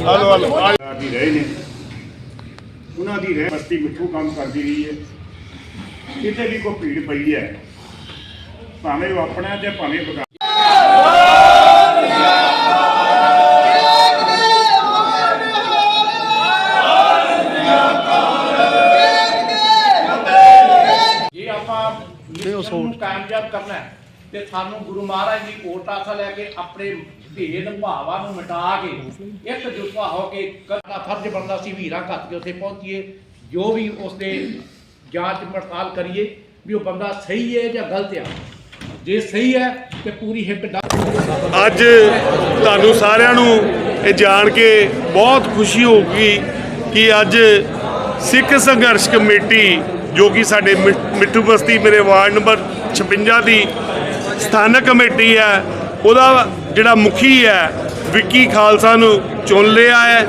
Hello hello. ਦੀ ਰਹੇ ਨੇ। ਉਹਨਾਂ ਦੀ ਰਹਿ ਬਸਤੀ ਮਿੱਠੂ ਕੰਮ ਕਰਦੀ ਰਹੀ ਹੈ। ਕਿਤੇ ਵੀ ਕੋਈ ਭੀੜ ਪਈ ਹੈ, ਭਾਵੇਂ ਉਹ ਆਪਣਾ ਤੇ ਭਾਵੇਂ ਮਿਸ਼ਨ ਨੂੰ ਕਾਮਯਾਬ ਕਰਨਾ ਹੈ ਤੇ ਸਾਨੂੰ ਗੁਰੂ ਮਹਾਰਾਜ ਦੀ ਕੋਟ ਆਸਾ ਲੈ ਕੇ ਆਪਣੇ ਭੇਦ ਭਾਵਾਂ ਨੂੰ ਮਿਟਾ ਕੇ ਇੱਕ ਜੁਟਵਾ ਹੋ ਕੇ ਕਰਨਾ ਫਰਜ਼ ਬਣਦਾ ਸੀ ਵੀਰਾਂ ਘੱਟ ਕੇ ਉੱਥੇ ਪਹੁੰਚੀਏ ਜੋ ਵੀ ਉਸ ਦੇ ਜਾਂਚ ਪੜਤਾਲ ਕਰੀਏ ਵੀ ਉਹ ਬੰਦਾ ਸਹੀ ਹੈ ਜਾਂ ਗਲਤ ਹੈ ਜੇ ਸਹੀ ਹੈ ਤੇ ਪੂਰੀ ਹਿੱਕ ਡਾ ਅੱਜ ਤੁਹਾਨੂੰ ਸਾਰਿਆਂ ਨੂੰ ਇਹ ਜਾਣ ਕੇ ਬਹੁਤ ਖੁਸ਼ੀ ਹੋਊਗੀ ਕਿ ਅੱਜ ਸਿੱਖ ਸੰਘਰਸ਼ ਕਮੇਟੀ ਜੋ ਕਿ ਸਾਡੇ ਮਿ- ਮਿੱਠੂ ਬਸਤੀ ਮੇਰੇ ਵਾਰਡ ਨੰਬਰ 56 ਦੀ ਸਥਾਨਕ ਕਮੇਟੀ ਹੈ, ਉਹਦਾ ਜਿਹੜਾ ਮੁਖੀ ਹੈ, ਵਿੱਕੀ ਖਾਲਸਾ ਨੂੰ ਚੁਣ ਲਿਆ ਹੈ।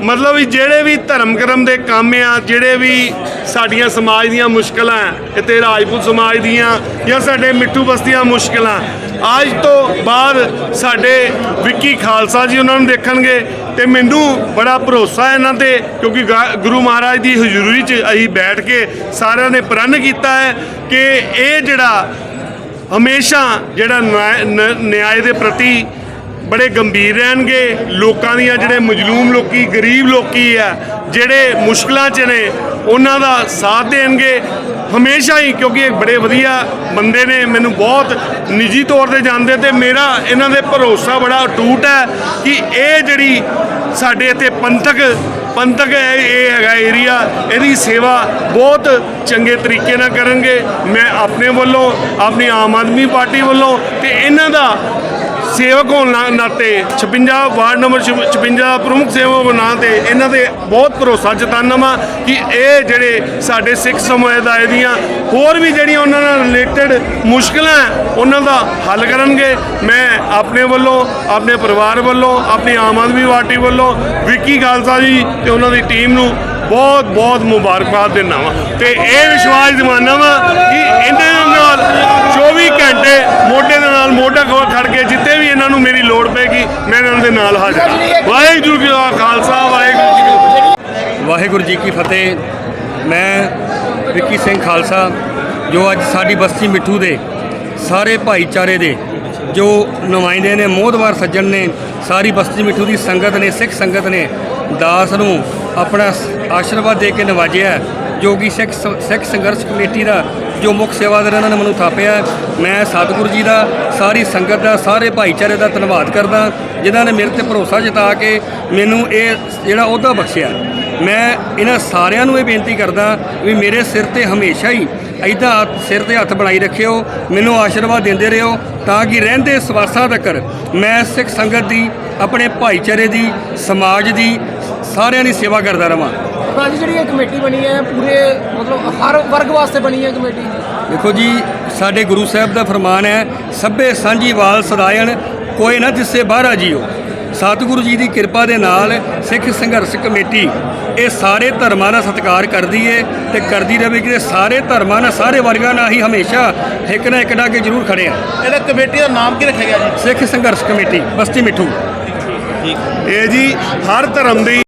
ਮਤਲਬ ਵੀ ਜਿਹੜੇ ਵੀ ਧਰਮ ਕਰਮ ਦੇ ਕੰਮ ਆ, ਜਿਹੜੇ ਵੀ ਸਾਡੀਆਂ ਸਮਾਜ ਦੀਆਂ ਮੁਸ਼ਕਲਾਂ ਇੱਥੇ ਰਾਜਪੂਤ ਸਮਾਜ ਦੀਆਂ ਜਾਂ ਸਾਡੇ ਮਿੱਠੂ ਬਸਤੀਆਂ ਮੁਸ਼ਕਲਾਂ, ਅੱਜ ਤੋਂ ਬਾਅਦ ਸਾਡੇ ਵਿੱਕੀ ਖਾਲਸਾ ਜੀ ਉਹਨਾਂ ਨੂੰ ਦੇਖਣਗੇ। ਤੇ ਮੈਨੂੰ ਬੜਾ ਭਰੋਸਾ ਇਹਨਾਂ ਤੇ, ਕਿਉਂਕਿ ਗਾ- ਗੁਰੂ ਮਹਾਰਾਜ ਦੀ ਹਜ਼ੂਰੀ 'ਚ ਅਸੀਂ ਬੈਠ ਕੇ ਸਾਰਿਆਂ ਨੇ ਪ੍ਰਣ ਕੀਤਾ ਹੈ ਕਿ ਇਹ ਜਿਹੜਾ ਹਮੇਸ਼ਾ ਜਿਹੜਾ ਨਿਆਂ- ਨ- ਨਿਆਂ ਦੇ ਪ੍ਰਤੀ ਬੜੇ ਗੰਭੀਰ ਰਹਿਣਗੇ, ਲੋਕਾਂ ਦੀਆਂ ਜਿਹੜੇ ਮਜਲੂਮ ਲੋਕੀ, ਗਰੀਬ ਲੋਕੀ ਆ, ਜਿਹੜੇ ਮੁਸ਼ਕਲਾਂ 'ਚ ਨੇ ਉਹਨਾਂ ਦਾ ਸਾਥ ਦੇਣਗੇ ਹਮੇਸ਼ਾ ਹੀ, ਕਿਉਂਕਿ ਇਹ ਬੜੇ ਵਧੀਆ ਬੰਦੇ ਨੇ, ਮੈਨੂੰ ਬਹੁਤ ਨਿੱਜੀ ਤੌਰ ਤੇ ਜਾਣਦੇ ਤੇ ਮੇਰਾ ਇਹਨਾਂ ਦੇ ਭਰੋਸਾ ਬੜਾ ਅਟੂਟ ਹੈ ਕਿ ਇਹ ਜਿਹੜੀ ਸਾਡੇ ਇੱਥੇ ਪੰਥਕ ਪੰਥਕ ਹੈ, ਇਹ ਹੈਗਾ ਏਰੀਆ ਇਹਦੀ ਸੇਵਾ ਬਹੁਤ ਚੰਗੇ ਤਰੀਕੇ ਨਾਲ ਕਰਨਗੇ। ਮੈਂ ਆਪਣੇ ਵੱਲੋਂ, ਆਪਣੀ ਆਮ ਆਦਮੀ ਪਾਰਟੀ ਵੱਲੋਂ ਤੇ ਇਹਨਾਂ ਦਾ ਸੇਵਕ ਹੋਣ ਨਾ- ਨਾਤੇ 56 ਵਾਰਡ ਨੰਬਰ 56 ਪ੍ਰਮੁੱਖ ਸੇਵਕ ਹੋਣ ਨਾਤੇ ਇਹਨਾਂ ਦੇ ਬਹੁਤ ਭਰੋਸਾ ਜਤਾਨਾ ਵਾਂ ਕਿ ਇਹ ਜਿਹੜੇ ਸਾਡੇ ਸਿੱਖ ਸਮੁਦਾਇ ਦੀਆਂ ਹੋਰ ਵੀ ਜਿਹੜੀਆਂ ਉਹਨਾਂ ਨਾਲ ਰਿਲੇਟਡ ਮੁਸ਼ਕਲਾਂ ਉਹਨਾਂ ਦਾ ਹੱਲ ਕਰਨਗੇ। ਮੈਂ ਆਪਣੇ ਵੱਲੋਂ, ਆਪਣੇ ਪਰਿਵਾਰ ਵੱਲੋਂ, ਆਪਣੀ ਆਮ ਆਦਮੀ ਪਾਰਟੀ ਵੱਲੋਂ ਵਿੱਕੀ ਖਾਲਸਾ ਜੀ ਤੇ ਉਹਨਾਂ ਦੀ ਟੀਮ ਨੂੰ ਬਹੁਤ ਬਹੁਤ ਮੁਬਾਰਕਬਾਦ ਦਿੰਦਾ ਵਾਂ। ਤੇ ਇਹ ਵਿਸ਼ਵਾਸ ਦਿਵਾਨਾ ਵਾਂ ਕਿ ਇਹਨਾਂ ਨਾਲ 24 ਘੰਟੇ ਮੋਢੇ ਦੇ ਨਾਲ ਮੋਢਾ ਖੋਲ ਖੜ ਕੇ ਜਿੱਤੇ ਵੀ ਨੂੰ ਮੇਰੀ ਲੋੜ ਪੈਗੀ ਮੈਂ ਇਹਨਾਂ ਦੇ ਨਾਲ ਹਾਜ਼ਰ ਹਾਂ। ਵਾਹਿਗੁਰੂ ਜੀ ਕਾ ਖਾਲਸਾ, ਵਾਹਿਗੁਰੂ ਜੀ ਕੀ ਫਤਿਹ ਵਾਹਿਗੁਰੂ ਜੀ ਕੀ ਫਤਿਹ ਮੈਂ ਵਿੱਕੀ ਸਿੰਘ ਖਾਲਸਾ, ਜੋ ਅੱਜ ਸਾਡੀ ਬਸਤੀ ਮਿੱਠੂ ਦੇ, ਸਾਰੇ ਭਾਈਚਾਰੇ ਦੇ, ਜੋ ਨੁਮਾਇੰਦੇ ਨੇ, ਮੋਹਦਵਾਰ ਸੱਜਣ ਨੇ, ਸਾਰੀ ਬਸਤੀ ਮਿੱਠੂ ਦੀ ਸੰਗਤ ਨੇ, ਸਿੱਖ ਸੰਗਤ ਨੇ, ਦਾਸ ਨੂੰ ਆਪਣਾ ਆਸ਼ੀਰਵਾਦ ਦੇ ਕੇ ਨਵਾਜਿਆ ਜੋ ਕਿ ਸਿੱਖ ਸਿੱਖ ਸੰਘਰਸ਼ ਕਮੇਟੀ ਦਾ ਜੋ ਮੁੱਖ ਸੇਵਾਦਾਰ ਇਹਨਾਂ ਨੇ, ਮੈਨੂੰ ਥਾਪਿਆ ਮੈਂ ਸਤਿਗੁਰੂ ਜੀ ਦਾ, ਸਾਰੀ ਸੰਗਤ ਦਾ, ਸਾਰੇ ਭਾਈਚਾਰੇ ਦਾ ਧੰਨਵਾਦ ਕਰਦਾ। ਜਿਨ੍ਹਾਂ ਨੇ ਮੇਰੇ ਤੇ ਭਰੋਸਾ ਜਤਾ ਕੇ ਮੈਨੂੰ ਇਹ ਜਿਹੜਾ ਅਹੁਦਾ ਬਖਸ਼ਿਆ। ਮੈਂ ਇਹਨਾਂ ਸਾਰਿਆਂ ਨੂੰ ਇਹ ਬੇਨਤੀ ਕਰਦਾ ਵੀ ਮੇਰੇ ਸਿਰ ਤੇ ਹਮੇਸ਼ਾ ਹੀ ਐਦਾਂ ਸਿਰ ਤੇ ਹੱਥ ਬਣਾਈ ਰੱਖਿਓ, ਮੈਨੂੰ ਆਸ਼ੀਰਵਾਦ ਦਿੰਦੇ ਰਹੋ ਤਾਂ ਕਿ ਰਹਿੰਦੇ ਸਵਾਸਾਂ ਤੱਕ ਮੈਂ ਸਿੱਖ ਸੰਗਤ ਦੀ, ਆਪਣੇ ਭਾਈਚਾਰੇ ਦੀ, ਸਮਾਜ ਦੀ, ਸਾਰਿਆਂ ਦੀ ਸੇਵਾ ਕਰਦਾ ਰਵਾਂ। ਅੱਜ ਜਿਹੜੀ ਇਹ ਕਮੇਟੀ ਬਣੀ ਹੈ ਪੂਰੇ ਮਤਲਬ ਹਰ ਵਰਗ ਵਾਸਤੇ ਬਣੀ ਹੈ ਕਮੇਟੀ। ਦੇਖੋ ਜੀ ਸਾਡੇ ਗੁਰੂ ਸਾਹਿਬ ਦਾ ਫਰਮਾਨ ਹੈ ਸਭੇ ਸਾਂਝੀ ਵਾਲ ਸਦਾਇਣ ਕੋਈ ਨਾ ਦਿਸੇ ਬਾਹਰਾ ਜੀਓ। ਸਤਿਗੁਰੂ ਜੀ ਦੀ ਕਿਰਪਾ ਦੇ ਨਾਲ ਸਿੱਖ ਸੰਘਰਸ਼ ਕਮੇਟੀ ਇਹ ਸਾਰੇ ਧਰਮਾਂ ਦਾ ਸਤਿਕਾਰ ਕਰਦੀ ਏ ਤੇ ਕਰਦੀ ਰਹੇਗੀ ਤੇ ਸਾਰੇ ਧਰਮਾਂ ਨਾਲ ਸਾਰੇ ਵਰਗਾਂ ਨਾਲ ਹੀ ਹਮੇਸ਼ਾ ਇੱਕ ਨਾ ਇੱਕ ਡਾ ਕੇ ਜ਼ਰੂਰ ਖੜੇ ਆ। ਇਹਦਾ ਕਮੇਟੀ ਦਾ ਨਾਮ ਕੀ ਰੱਖਿਆ ਗਿਆ ਜੀ? ਸਿੱਖ ਸੰਘਰਸ਼ ਕਮੇਟੀ ਬਸਤੀ ਮਿੱਠੂ। ਇਹ ਜੀ ਹਰ ਧਰਮ ਦੀ